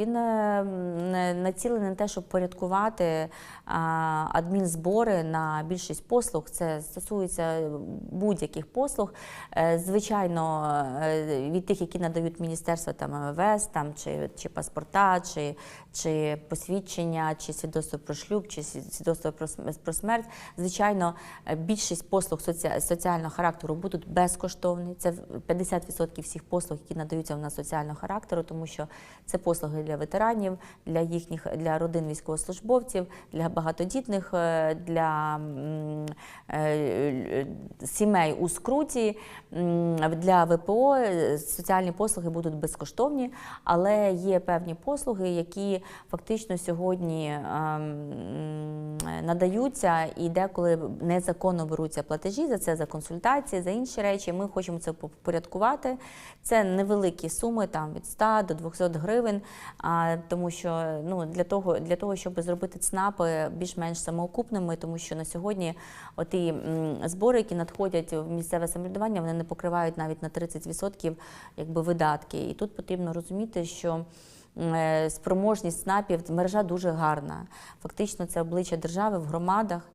Він е, націлений на те, щоб порядкувати адмінзбори на більшість послуг. Це стосується будь-яких послуг. Е, Звичайно, е, від тих, які надають міністерства там МВС, там чи, чи паспорта, чи, чи посвідчення, чи свідоцтво про шлюб, чи свідоцтво про, смерть. Звичайно, е, більшість послуг соці... соціального характеру будуть безкоштовні. Це 50% всіх послуг, які надаються у нас соціального характеру, тому що це послуги для ветеранів, для їхніх для родин військовослужбовців, для багатодітних, е, для е, сімей у скруті, для ВПО е, соціальні послуги будуть безкоштовні, але є певні послуги, які фактично сьогодні ем, надаються і деколи незаконно беруться платежі за це, за консультації, за інші речі. Ми хочемо це попорядкувати. Це невеликі суми, там від 100 до 200 гривень. А, тому що ну для того, для того, щоб зробити ЦНАПи більш-менш самоокупними, тому що на сьогодні оті збори, які надходять в місцеве самоврядування, вони не покривають навіть на 30% якби видатки. І тут потрібно розуміти, що спроможність СНАПів мережа дуже гарна. Фактично, це обличчя держави в громадах.